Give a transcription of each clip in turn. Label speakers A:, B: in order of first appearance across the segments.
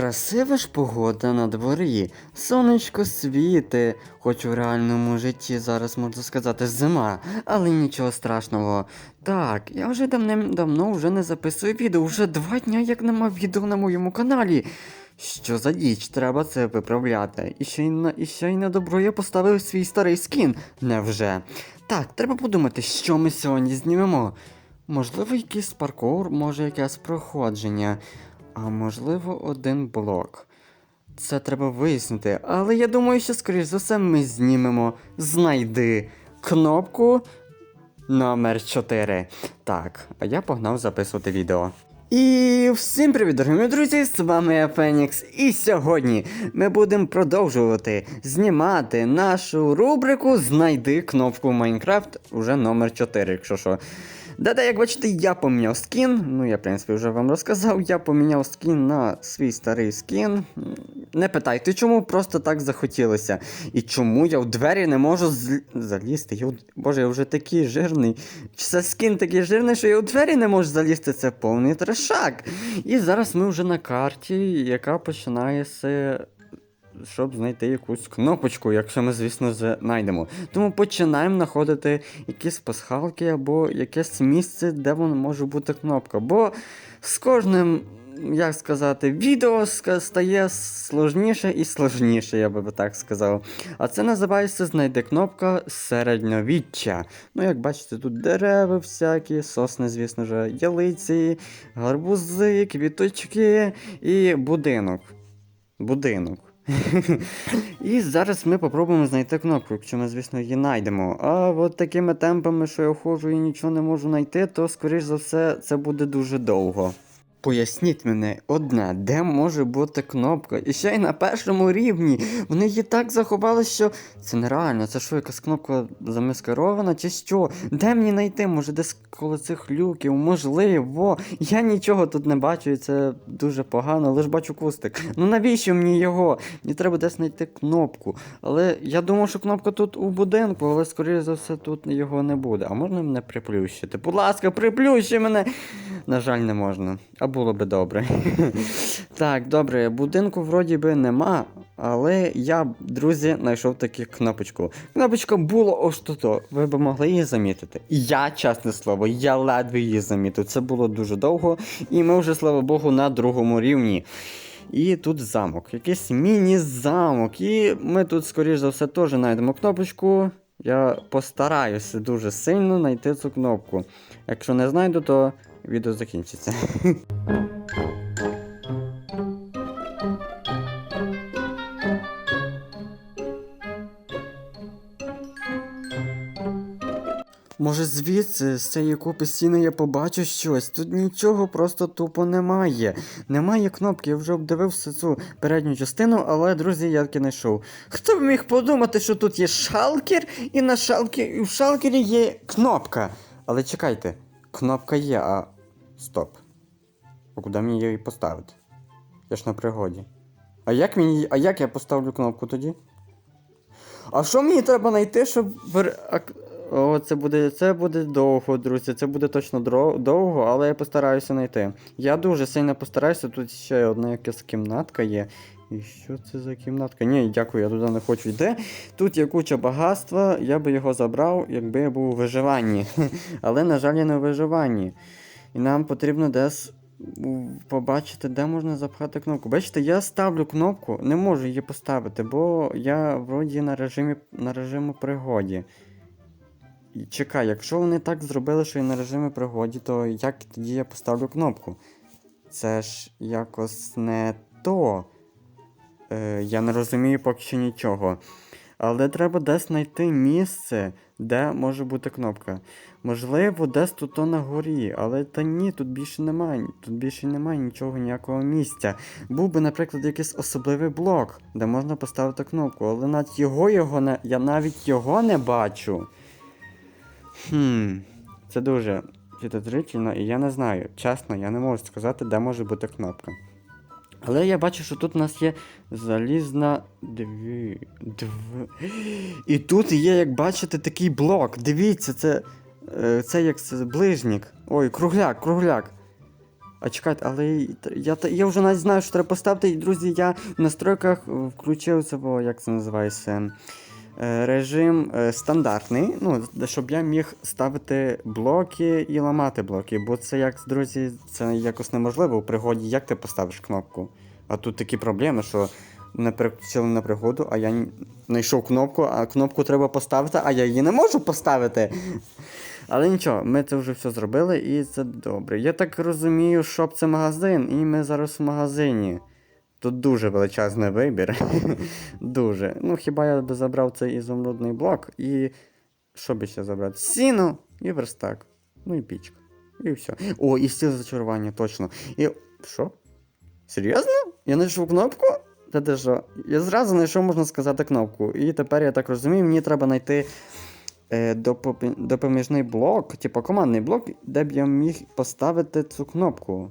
A: Красива ж погода на дворі, сонечко світи, хоч у реальному житті зараз можна сказати зима, але нічого страшного. Так, я вже давним-давно вже не записую відео, вже два дня як нема відео на моєму каналі. Що за діч, треба це виправляти. І ще й на і ще й на добро я поставив свій старий скін. Невже? Так, треба подумати, що ми сьогодні знімемо. Можливо, якийсь паркур, може якесь проходження, а можливо, один блок. Це треба вияснити, але я думаю, що, скоріш за все, ми знімемо знайди кнопку номер 4. Так, а я погнав записувати відео. І всім привіт, дорогі друзі! З вами я Фенікс. І сьогодні ми будемо продовжувати знімати нашу рубрику Знайди кнопку Майнкрафт уже номер 4, якщо що. Да-да, як бачите, я поміняв скін. Ну, я, в принципі, вже вам розказав. Я поміняв скін на свій старий скін. Не питайте, чому просто так захотілося. І чому я в двері не можу зл- залізти. Я... Боже, я вже такий жирний. Це скін такий жирний, що я у двері не можу залізти. Це повний трешак. І зараз ми вже на карті, яка починає з. Щоб знайти якусь кнопочку, якщо ми, звісно, знайдемо. Тому починаємо знаходити якісь пасхалки або якесь місце, де вона може бути кнопка. Бо з кожним, як сказати, відео стає сложніше і сложніше, я би так сказав. А це називається знайди кнопка середньовіччя. Ну, як бачите, тут дерева всякі, сосни, звісно ж, ялиці, гарбузи, квіточки і будинок. Будинок. І зараз ми попробуємо знайти кнопку, якщо ми, звісно, її знайдемо. А от такими темпами, що я ходжу і нічого не можу знайти, то, скоріш за все, це буде дуже довго. Поясніть мене одне, де може бути кнопка? І ще й на першому рівні. Вони її так заховали, що це нереально. Це що, якась кнопка замаскирована чи що? Де мені знайти? Може, десь коло цих люків? Можливо. Я нічого тут не бачу, і це дуже погано, лише бачу кустик. Ну навіщо мені його? Мені треба десь знайти кнопку. Але я думав, що кнопка тут у будинку, але скоріше за все тут його не буде. А можна мене приплющити? Будь ласка, приплющи мене! На жаль, не можна. А було би добре. так, добре, будинку вроді би нема, але я, друзі, знайшов таку кнопочку. Кнопочка була ось тут. Ви б могли її замітити. Я, чесне слово, я ледве її замітив. Це було дуже довго, і ми вже, слава Богу, на другому рівні. І тут замок, якийсь міні-замок. І ми тут, скоріш за все, теж знайдемо кнопочку. Я постараюся дуже сильно знайти цю кнопку. Якщо не знайду, то відео закінчиться. Може звідси, з цієї купи стіни я побачу щось. Тут нічого просто тупо немає. Немає кнопки, я вже обдивився цю передню частину, але, друзі, я таки знайшов. Хто б міг подумати, що тут є шалкер, і на шалкер, і в шалкері є кнопка. Але чекайте, кнопка є, а. Стоп. А куди мені її поставити? Я ж на пригоді. А як мені. А як я поставлю кнопку тоді? А що мені треба знайти, щоб. О, це буде, це буде довго, друзі. Це буде точно довго, але я постараюся знайти. Я дуже сильно постараюся. Тут ще одна якась кімнатка є. І що це за кімнатка? Ні, дякую, я туди не хочу йти. Тут є куча багатства, я би його забрав, якби я був у виживанні. Але, на жаль, я не у виживанні. І нам потрібно десь побачити, де можна запхати кнопку. Бачите, я ставлю кнопку, не можу її поставити, бо я вроді на режимі на режиму пригоді. І чекай, якщо вони так зробили, що я на режимі пригоді, то як тоді я поставлю кнопку? Це ж якось не то. Е, я не розумію поки що нічого. Але треба десь знайти місце, де може бути кнопка. Можливо, десь тут то на горі, але та ні, тут більше немає. Тут більше немає нічого, ніякого місця. Був би, наприклад, якийсь особливий блок, де можна поставити кнопку, але навіть його, його не, я навіть його не бачу. Хм, це дуже підозрительно, і я не знаю. Чесно, я не можу сказати, де може бути кнопка. Але я бачу, що тут у нас є залізна дві. Дв... І тут є, як бачите, такий блок. Дивіться, це. е, Це як це ближнік. Ой, кругляк, кругляк. А чекайте, але я, я вже навіть знаю, що треба поставити. І, друзі, я в настройках включив це, бо, як це називається, е, режим е, стандартний, ну, щоб я міг ставити блоки і ламати блоки. Бо це як, друзі, це якось неможливо у пригоді, як ти поставиш кнопку. А тут такі проблеми, що мене переключили на пригоду, а я знайшов кнопку, а кнопку треба поставити, а я її не можу поставити. Але нічого, ми це вже все зробили і це добре. Я так розумію, шоп це магазин, і ми зараз в магазині. Тут дуже величезний вибір. дуже. Ну, хіба я би забрав цей ізумрудний блок і. Що би ще забрати? Сіно і верстак. Ну і пічка. І все. О, і стіл зачарування, точно. І. Що? Серйозно? Я знайшов кнопку? Та де що? Я зразу знайшов, можна сказати, кнопку. І тепер я так розумію, мені треба знайти е, допоміжний блок, типу командний блок, де б я міг поставити цю кнопку.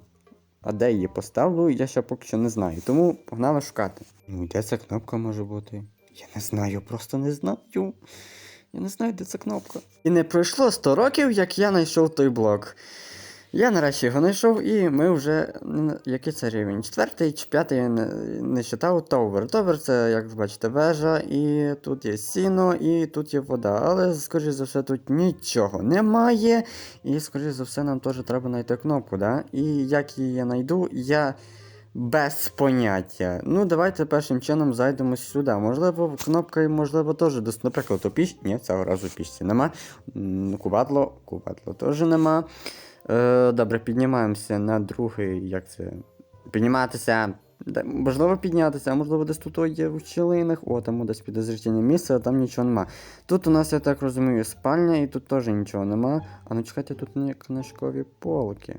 A: А де її поставлю, я ще поки що не знаю. Тому погнали шукати. Ну, де ця кнопка може бути? Я не знаю, просто не знаю. Я не знаю, де ця кнопка. І не пройшло 100 років, як я знайшов той блок. Я нарешті його знайшов, і ми вже. Який це рівень? Четвертий чи п'ятий я не, не читав Товер. Товер це, як ви бачите, вежа, і тут є сіно, і тут є вода. Але, скоріш за все, тут нічого немає. І, скоріш за все, нам теж треба знайти кнопку, да? І як її я знайду, я. Без поняття. Ну, давайте першим чином зайдемо сюди. Можливо, кнопка, можливо, теж дос... Наприклад, у піч. Ні, цього разу пічці нема. М, Кубадло, кубадло теж нема. Е, добре, піднімаємося на другий, як це. Підніматися. Можливо, піднятися, а можливо, десь тут є в щілинах. О, там десь підозрительне місце, а там нічого нема. Тут у нас, я так розумію, спальня, і тут теж нічого нема. А ну чекайте, тут не книжкові полки.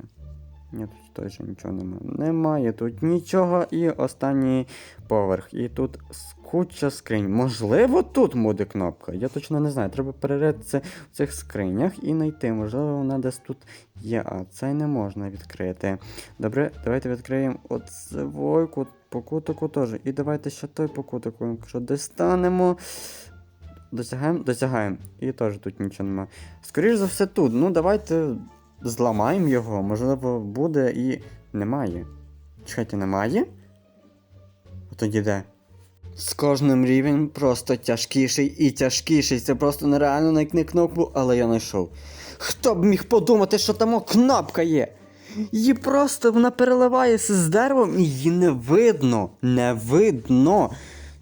A: Ні, тут теж нічого немає. Немає тут нічого. І останній поверх. І тут куча скринь. Можливо, тут буде кнопка. Я точно не знаю. Треба переритися в цих скринях і знайти. Можливо, вона десь тут є. А цей не можна відкрити. Добре, давайте відкриємо оцевой кут по теж. І давайте ще той по кутику. Якщо достанемо. Досягаємо, досягаємо. І теж тут нічого нема. Скоріше за все тут. Ну, давайте зламаємо його. Можливо, буде і немає. Чекайте, немає? А тоді де? З кожним рівнем просто тяжкіший і тяжкіший. Це просто нереально знайти кнопку, але я знайшов. Хто б міг подумати, що там кнопка є? Її просто вона переливається з деревом і її не видно. Не видно.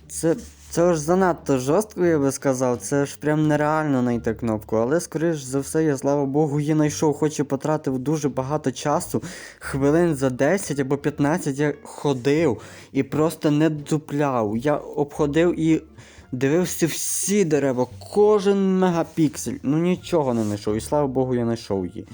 A: Це, це ж занадто жорстко, я би сказав. Це ж прям нереально знайти кнопку. Але, скоріш за все, я, слава Богу, її знайшов, хоч і потратив дуже багато часу. Хвилин за 10 або 15 я ходив і просто не дупляв. Я обходив і дивився всі дерева, кожен мегапіксель. Ну нічого не знайшов. І слава Богу, я знайшов її.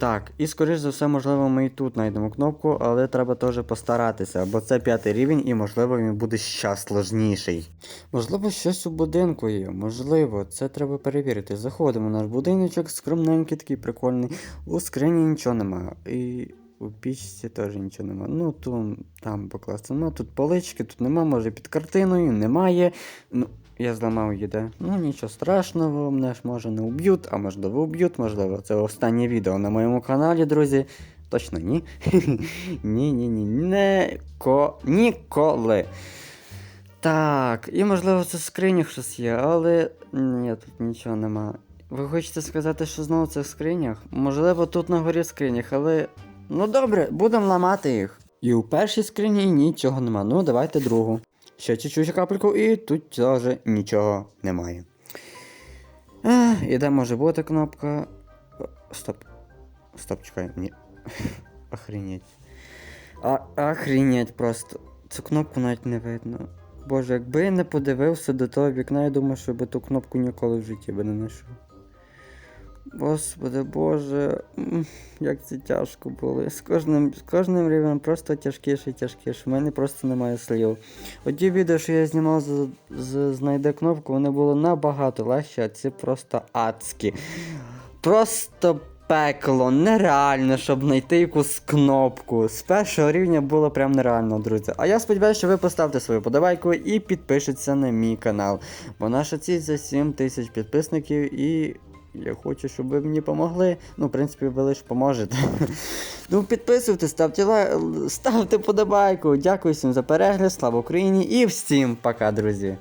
A: Так, і скоріш за все, можливо, ми і тут знайдемо кнопку, але треба теж постаратися, бо це п'ятий рівень і можливо він буде ще сложніший. Можливо, щось у будинку є, можливо, це треба перевірити. Заходимо в наш будиночок, скромненький, такий прикольний. У скрині нічого немає. І у пічці теж нічого немає. Ну, тут там покласти. Ну, тут полички, тут нема, може під картиною, немає. Ну, я зламав її, де. Ну нічого страшного, мене ж може не уб'ють, а можливо уб'ють, можливо, це останнє відео на моєму каналі, друзі. Точно ні. ні, ні, ні, не ко... ніколи. Так, і можливо це в скринях щось є, але ні, тут нічого нема. Ви хочете сказати, що знову це в скринях? Можливо, тут на горі скринях, але. Ну добре, будемо ламати їх. І у першій скрині нічого нема. Ну, давайте другу. Ще чуть-чуть капельку, і тут теж нічого немає. Ех, і де може бути кнопка. Стоп. Стоп, чекай, ні. Охренеть. А, просто. Цю кнопку навіть не видно. Боже, якби я не подивився до того вікна, я думаю, що би ту кнопку ніколи в житті би не знайшов. Господи Боже, як це тяжко було. З кожним, з кожним рівнем просто тяжкіше і тяжкіше. У мене просто немає слів. Оті відео, що я знімав з, з знайде кнопку, вони були набагато легші, а ці просто адські. Просто пекло, нереально, щоб знайти якусь кнопку. З першого рівня було прям нереально, друзі. А я сподіваюся, що ви поставите свою подавайку і підпишіться на мій канал. Бо наша ціль це 7 тисяч підписників і Я хочу, щоб ви мені помогли. Ну, в принципі, ви лише поможете. ну, підписуйтесь, ставте лай... ставте подобайку. Дякую всім за перегляд, слава Україні і всім пока, друзі.